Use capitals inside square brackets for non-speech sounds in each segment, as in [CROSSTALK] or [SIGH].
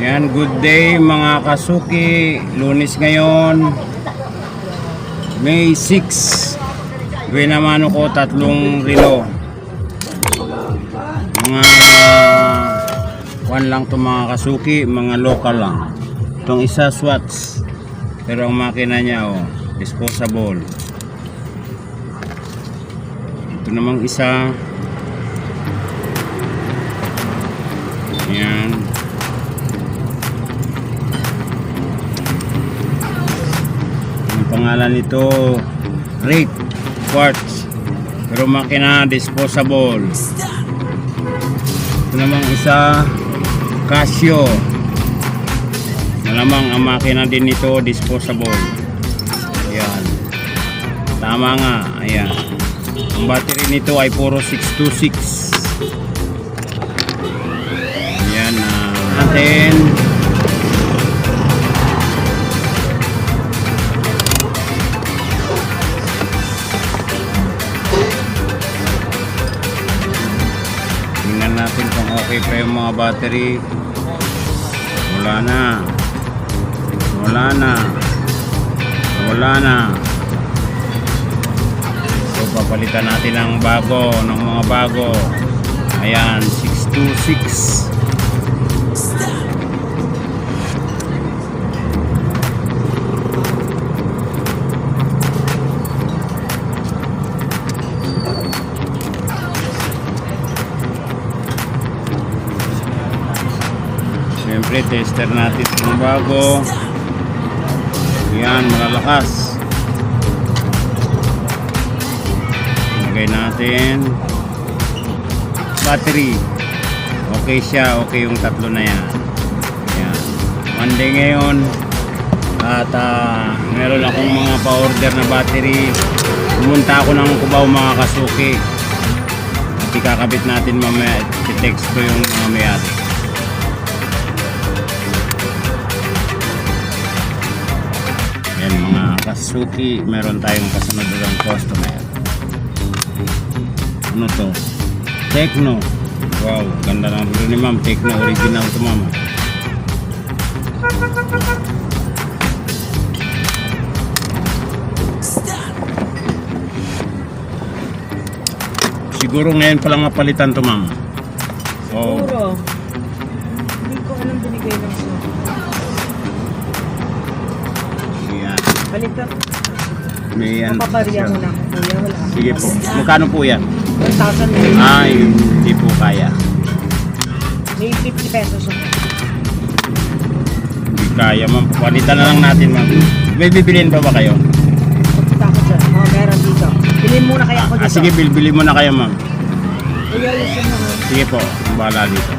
Yan, good day mga kasuki. Lunes ngayon. May 6. Binamano ko tatlong relo. Mga one lang to mga kasuki, mga local lang. Itong isa Swats. Pero ang makina niya oh, disposable. Ito namang isa. Pangalan nito Rate Quartz. Pero makina disposable. Ito namang isa Casio. Malamang ang makina din nito disposable. Yan tama nga ayan. Ang battery nito ay puro 626 yan ah, natin okay pa yung mga battery. Wala na. Wala na. Wala na. So papalitan natin ng bago, ng mga bago. Ayan, 626. Siyempre, tester natin itong bago. Yan, malalakas. Lagay natin. Battery. Okay siya, okay yung tatlo na yan. Yan. Monday ngayon. At ah, meron akong mga pa-order na battery. Pumunta ako ng Cubao mga kasuki. At ikakabit natin mamaya. I-text ko yung mga may-ari. Mga kasuki, meron tayong kasunod ng customer. Ano to? Techno. Wow, ganda ng relo ni ma'am. Techno original to ma'am. Siguro ngayon pa lang mapalitan to ma'am. So, Siguro. Hindi ko alam binigay ng Balikan. May yan. Papabarya mo na. Kuya, wala. Sige po. Magkano po yan? 1,000 may, Ay, hindi po kaya. may 50 pesos. Hindi kaya ma'am. Palitan na lang natin ma'am. May bibilin pa ba kayo? Punta ako dyan. Oh, meron dito. Bilhin muna kaya ako dito. Ah, sige, bilbili mo na kayo ma'am. Kuya, listen mo. Sige po, bahala dito.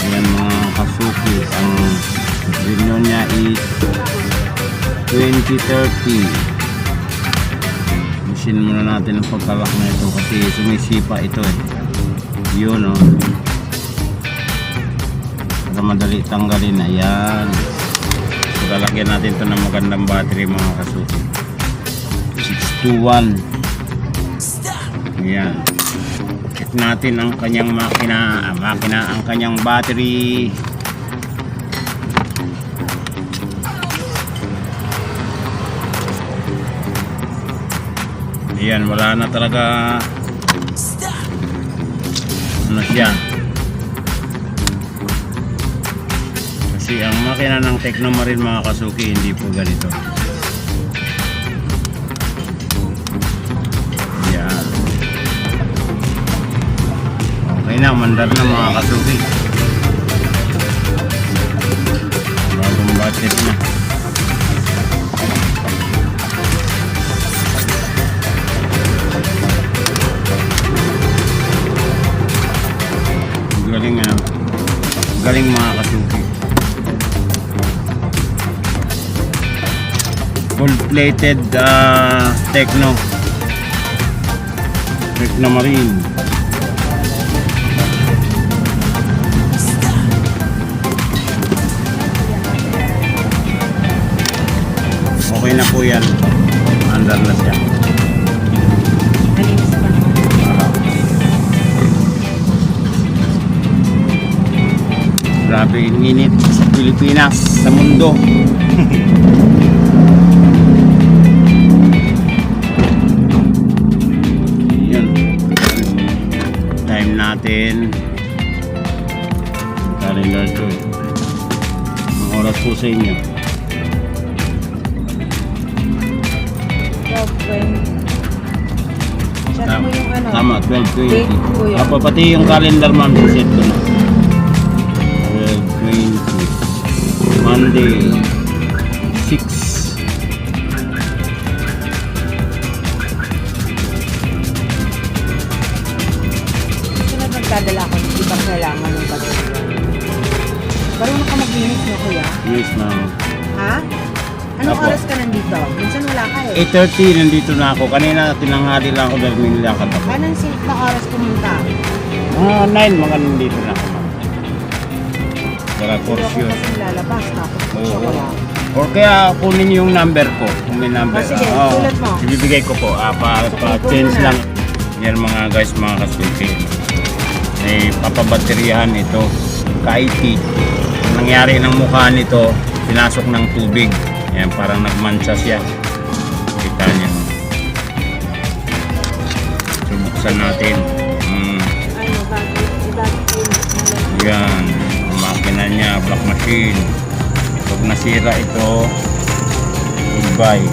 Ayan mga kasuki. Ang renew niya is 2030. Machine muna natin ang pagkalak na ito kasi sumisipa ito eh. Yun oh. Para madali tanggalin. Ayan. Pagkalagyan natin ito ng magandang battery mga kasuki. 621. Ayan. Check natin ang kanyang makina. Ang makina, ang kanyang battery. Ayan, wala na talaga. Ano siya? Kasi ang makina ng Technomarine mga kasuki, hindi po ganito. Yan. Okay na, mandar na mga kasuki. Bagong battery na. Galing mga kasuki. Full plated uh, Techno. Techno Marine. Okay na po yan. Andar na siya. Grabe, init sa Pilipinas, sa mundo. [LAUGHS] Yun. Time natin. Calendar to eh. Ang oras po sa inyo. 12, Check mo yung ano. Tama, 12.20. Date po yun. Apa, pati yung calendar ma'am, set ko Monday, 6. Sunod nagdadala ko, hindi ba kailangan ng baterya? Marunong ka maglinis no, kuya? Yes ma'am. Ha? Anong Apo. oras ka nandito? Minsan wala ka eh. 8.30 nandito na ako. Kanina tinanghali lang ako dahil may nilakad ako. Anong safe na oras pumunta? Mga 9 mga nandito na ako course ako yun. kasi lalabas, tapos Oo. wala. Or kaya kunin niyo yung number ko. Kung may number. Ah, sige, Oo. sulat mo. Ibibigay ko po. Ah, pa, pa change na. lang. Yan mga guys, mga kasulti. May papabateryahan ito. Kaiti. Ang nangyari ng mukha nito, pinasok ng tubig. Yan, parang nagmansa siya. Kita niyo. Subuksan natin. Mm. Ano? Bakit yun? Yan, makina niya, black machine. Pag nasira ito, goodbye.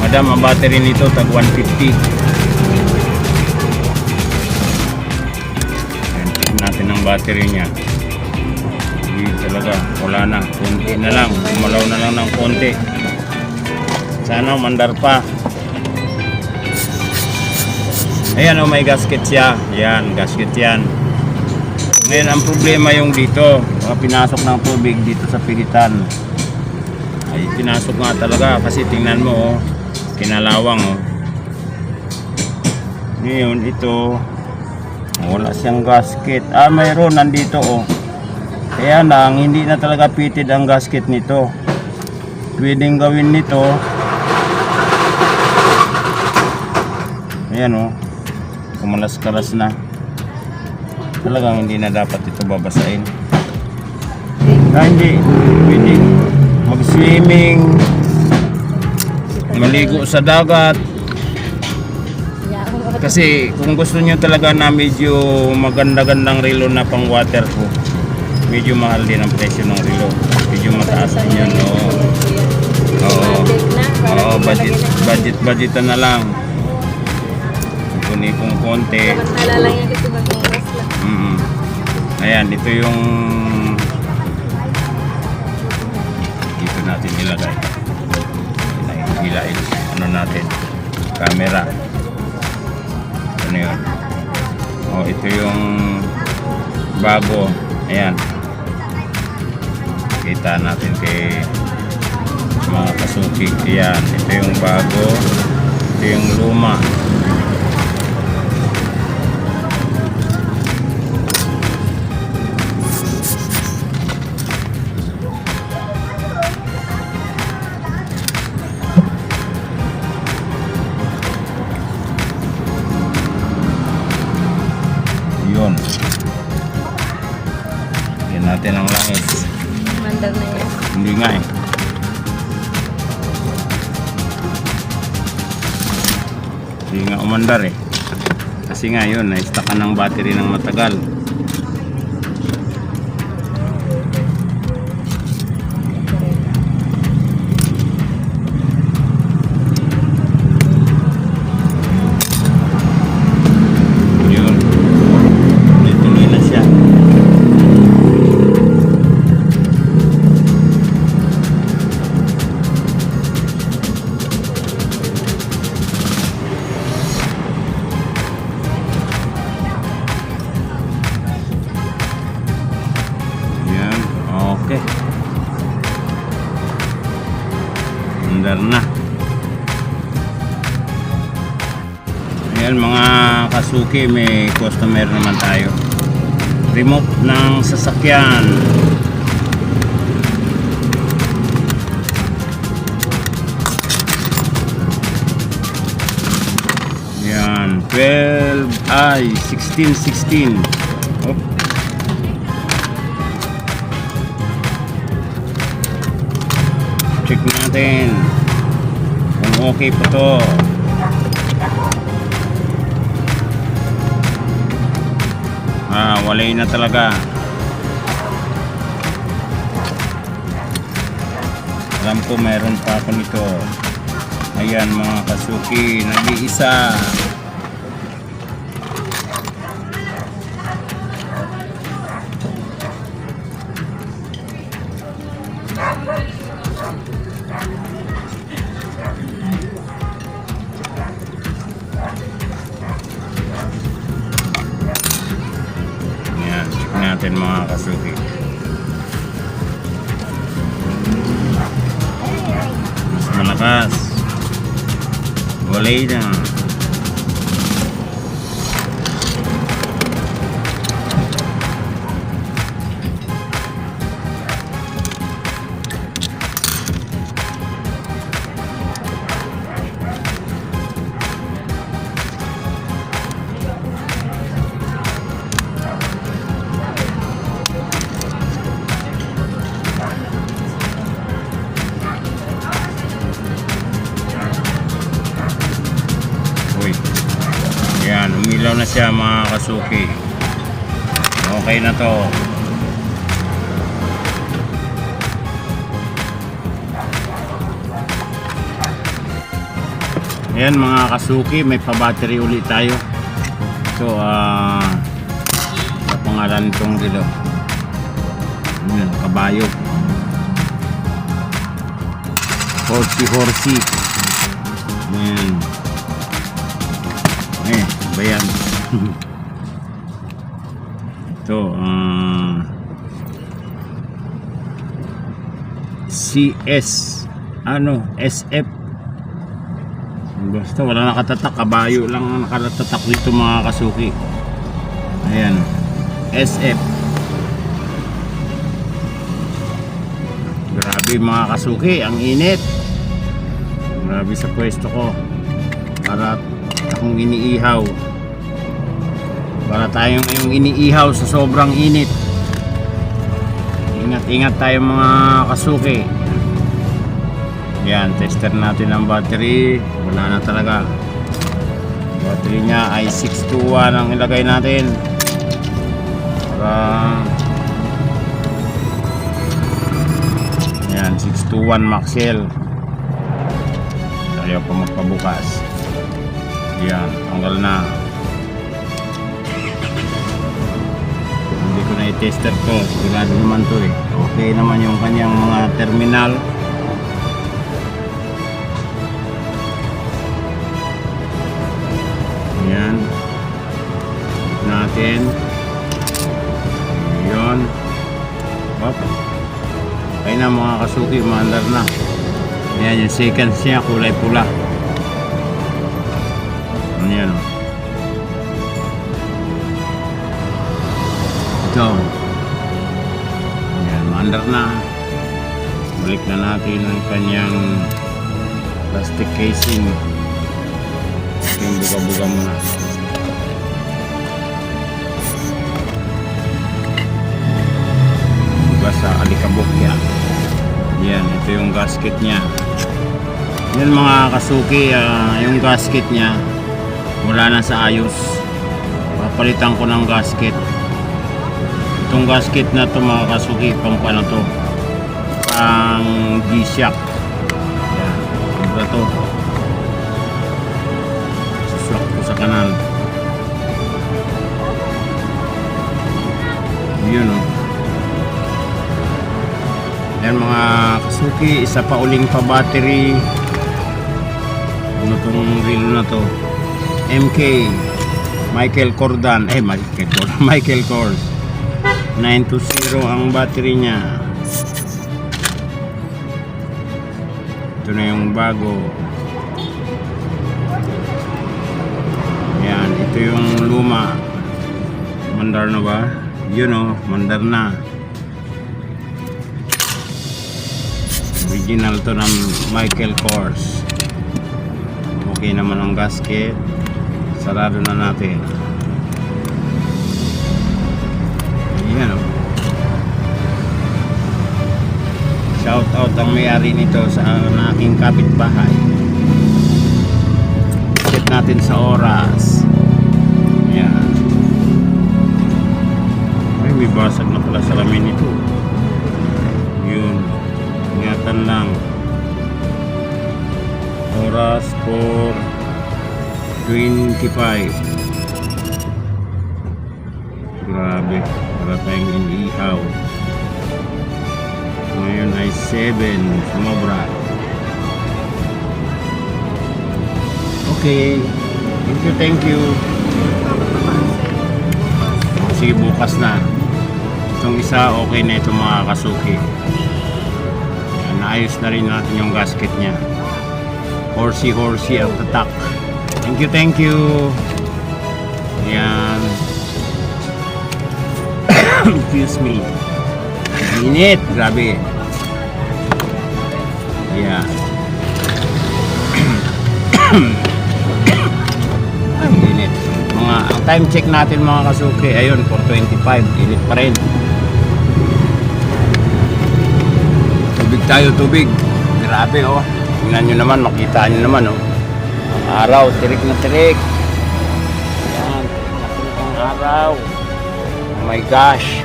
Madam, ang battery nito tag 150. Yan, check natin ang battery niya. Hindi talaga, wala na. Konti na lang, umalaw na lang ng konti. Sana mandar pa. Ayan oh, may gasket siya. Yan, gasket yan. Ngayon, ang problema yung dito. Baka pinasok ng tubig dito sa pilitan. Ay, pinasok nga talaga kasi tingnan mo oh. Kinalawang oh. Ngayon, ito wala siyang gasket. Ah, mayroon nandito oh. Kaya lang, hindi na talaga fitted ang gasket nito. Pwedeng gawin nito. Ayan oh kumalas-kalas na talagang hindi na dapat ito babasain ah, hindi. Pwede. Mag-swimming maligo sa dagat. Kasi kung gusto nyo talaga na medyo maganda-gandang relo na pang waterproof medyo mahal din ang presyo ng relo. Medyo mataas din yun oo. Oo oo budget budget budgetan na lang konti Nalala yan kasi mag-oras lang. Mm. Ayan, ito yung dito natin ilagay. Hilain. Ano natin? Camera. Ano yun? Oh, ito yung bago. Ayan. Kita natin kay mga kasuki. Ayan. Ito yung bago. Ito yung luma. Hindi nga umandar eh. Kasi nga yun, na-stack ng battery ng matagal. Ayan mga kasuki, may customer naman tayo. Remote ng sasakyan. Yan, 12 ay 16 16 Oop. Check natin kung okay po to. Ah, walay na talaga. Alam ko meron pa ako nito. Ayan mga kasuki, nag-iisa. Ayan mga kasuki, may pa-battery ulit tayo. So, ah, sa pangalan itong dilo. Ayan, kabayo. Horsey horsey. Ayan. Eh, bayan. Ito, [LAUGHS] ah CS ano, SF Basta wala nakatatak, kabayo lang ang nakatatak dito mga kasuki. Ayan. SF. Grabe mga kasuki, ang init. Grabe sa pwesto ko. Para akong iniihaw. Para tayong ngayong iniihaw sa sobrang init. Ingat-ingat tayo mga kasuki. Yan, tester natin ang battery. Wala na talaga. Battery niya ay 621 ang ilagay natin. Para Yan, 621 Maxell. Ayaw pa magpabukas. Yan, tanggal na. Hindi ko na i-tester to. Sigurado naman to eh. Okay naman yung kanyang mga terminal. Natin. Yun. Hop. Ayun na mga kasuki, maandar na. Yan yung seconds niya, kulay pula. Yan o. Ito. Yan, maandar na. Balik na natin ang kanyang plastic casing. Ito yung buga-buga muna. Sa alikabok yan. Yan, ito yung gasket niya. Yan mga kasuki, ah, yung gasket niya wala na sa ayos. Papalitan ko ng gasket. Itong gasket na to mga kasuki, pang paano to? Pang G-Shock. Yan, ano to? Suslak ko sa kanan. Mga kasuki, isa pa uling pa battery. Ano tong reel na to? MK Michael Cordan, eh Michael Cordan, [LAUGHS] Michael Kors. 920 ang battery niya. Ito na yung bago. Yan, ito yung luma. Mandar na ba? Yun oh, mandar na. Original to ng Michael Kors. Okay naman ang gasket. Sarado na natin. Yan o. Shout out ang may-ari nito sa aking kapitbahay. Check natin sa oras. Yan. Ay, may basag na pala salamin nito. Ingatan lang. Oras for 25. Grabe. Para tayong inihaw. Ngayon ay 7. Sumobra. Okay. Thank you, thank you. Sige, bukas na. Itong isa, okay na ito mga kasuki. Naayos na rin natin yung gasket niya. Horsey-horsey ang tatak. Thank you, thank you. Yan. [COUGHS] Excuse me. Init, grabe. Yan. [COUGHS] Ang init. Mga, ang time check natin mga kasuki, ayun, 425. Init pa rin. Tayo, tubig. Grabe, oh. Tingnan nyo naman, makita nyo naman, oh. Ang araw, tirik na tirik. Yan, tirik ang araw. Oh my gosh.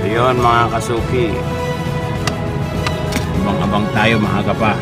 So yun mga kasuki. Abang-abang tayo, maaga pa.